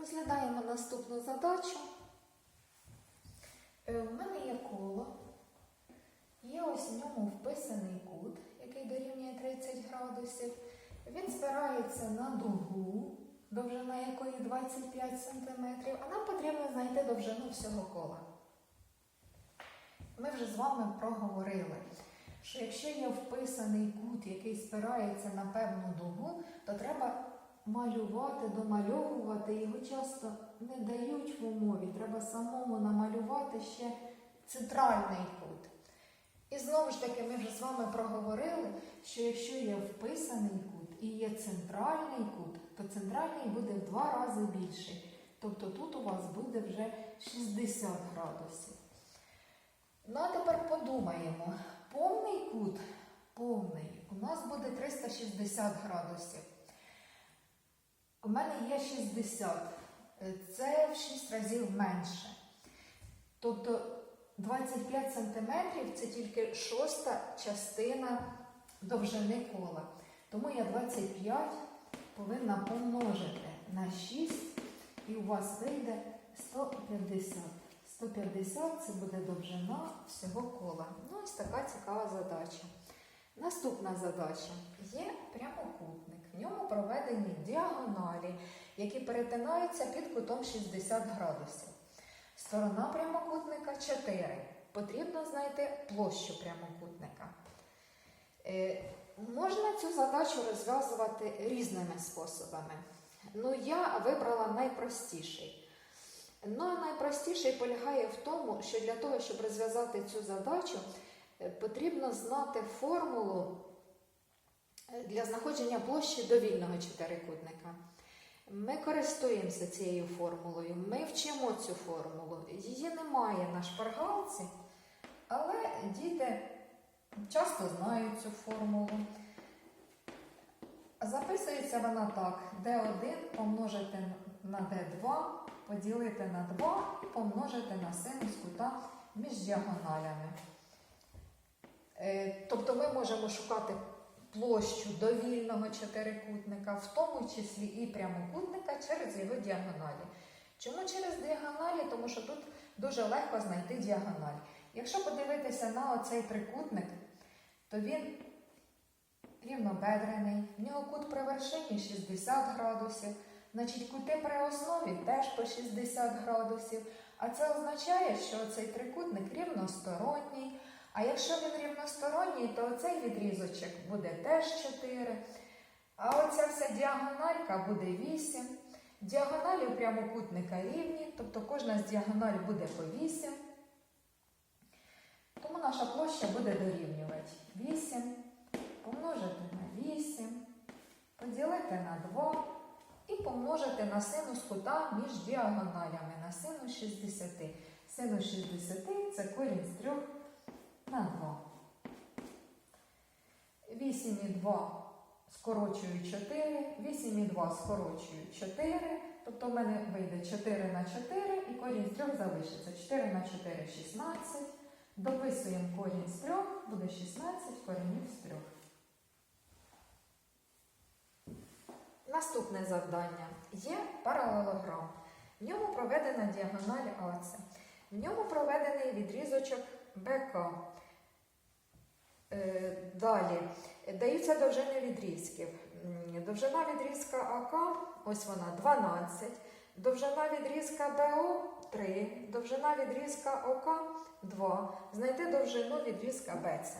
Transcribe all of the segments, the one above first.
Розглядаємо наступну задачу. Е, У мене є коло. Є ось в ньому вписаний кут, який дорівнює 30 градусів. Він спирається на дугу, довжина якої 25 см, а нам потрібно знайти довжину всього кола. Ми вже з вами проговорили, що якщо є вписаний кут, який спирається на певну дугу, то треба малювати, домальовувати. Його часто не дають в умові. Треба самому намалювати ще центральний кут. І знову ж таки, ми вже з вами проговорили, що якщо є вписаний кут і є центральний кут, то центральний буде в два рази більший. Тобто тут у вас буде вже 60 градусів. Ну а тепер подумаємо, повний кут, повний, у нас буде 360 градусів. У мене є 60. Е, Це в 6 разів менше. Тобто 25 см це тільки шоста частина довжини кола. Тому я 25 повинна помножити на 6, і у вас вийде 150. 150 це буде довжина всього кола. Ну, ось така цікава задача. Наступна задача. Є прямокутник. В ньому проведені діагоналі, які перетинаються під кутом 60 градусів. Сторона прямокутника 4. Потрібно знайти площу прямокутника. Е, можна цю задачу розв'язувати різними способами. Ну, я вибрала найпростіший. Ну, а найпростіший полягає в тому, що для того, щоб розв'язати цю задачу, потрібно знати формулу е, для знаходження площі довільного чотирикутника. Ми користуємося цією формулою, ми вчимо цю формулу. Її немає на шпаргалці, але діти часто знають цю формулу. Записується вона так: d1 помножити на d2, поділити на 2 і помножити на синус кута між діагоналями. Е, Тобто ми можемо шукати площу довільного чотирикутника, в тому числі і прямокутника через його діагоналі. Чому через діагоналі? Тому що тут дуже легко знайти діагональ. Якщо подивитися на оцей трикутник, то він рівнобедрений, в нього кут при вершині 60 градусів, значить кути при основі теж по 60 градусів. А це означає, що цей трикутник рівносторонній. А якщо він рівносторонній, то оцей відрізочок буде теж 4. А оця вся діагональка буде 8. Діагоналі у прямокутника рівні, тобто кожна з діагональ буде по 8. Тому наша площа буде дорівнювати 8, помножити на 8, поділити на 2 і помножити на синус кута між діагоналями на синус 60. Синус 60 це корінь з 3 на 2. 8 і 2 скорочую 4, 8 і 2 скорочую 4, тобто в мене вийде 4 на 4 і корінь з 3 залишиться. 4 на 4 – 16. Дописуємо корінь з 3, буде 16 коренів з 3. Наступне завдання є паралелограм. В ньому проведена діагональ АЦ. В ньому проведений відрізочок БК. Е, Далі даються довжини відрізків. Довжина відрізка АК, ось вона 12. Довжина відрізка БО 3. Довжина відрізка ОК 2. Знайти довжину відрізка БЦ.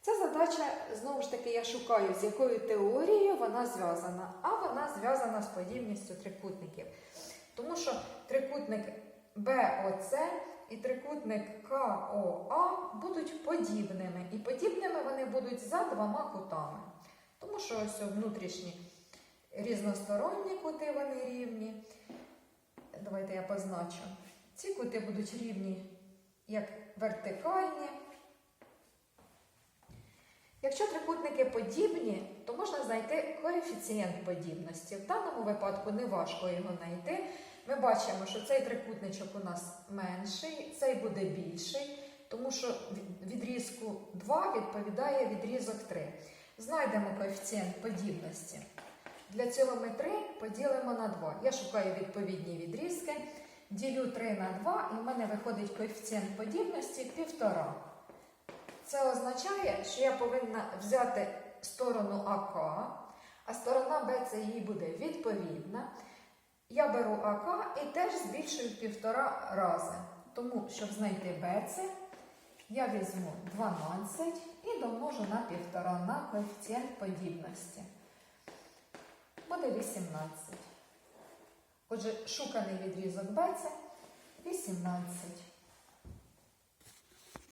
Ця задача, знову ж таки, я шукаю, з якою теорією вона зв'язана. А вона зв'язана з подібністю трикутників. Тому що трикутник БОЦ і трикутник КОА будуть подібними. Будуть за двома кутами. Тому що ось внутрішні різносторонні кути вони рівні. Давайте я позначу. Ці кути будуть рівні як вертикальні. Якщо трикутники подібні, то можна знайти коефіцієнт подібності. В даному випадку не важко його знайти. Ми бачимо, що цей трикутничок у нас менший, цей буде більший, тому що відрізку 2 відповідає відрізок 3. Знайдемо коефіцієнт подібності. Для цього ми 3 поділимо на 2. Я шукаю відповідні відрізки, ділю 3 на 2, і в мене виходить коефіцієнт подібності 1,5. Це означає, що я повинна взяти сторону АК, а сторона БЦ їй буде відповідна. Я беру АК і теж збільшую півтора рази. Тому, щоб знайти БЦ, я візьму 12 і домножу на півтора на коефіцієнт подібності. Буде 18. Отже, шуканий відрізок БЦ 18.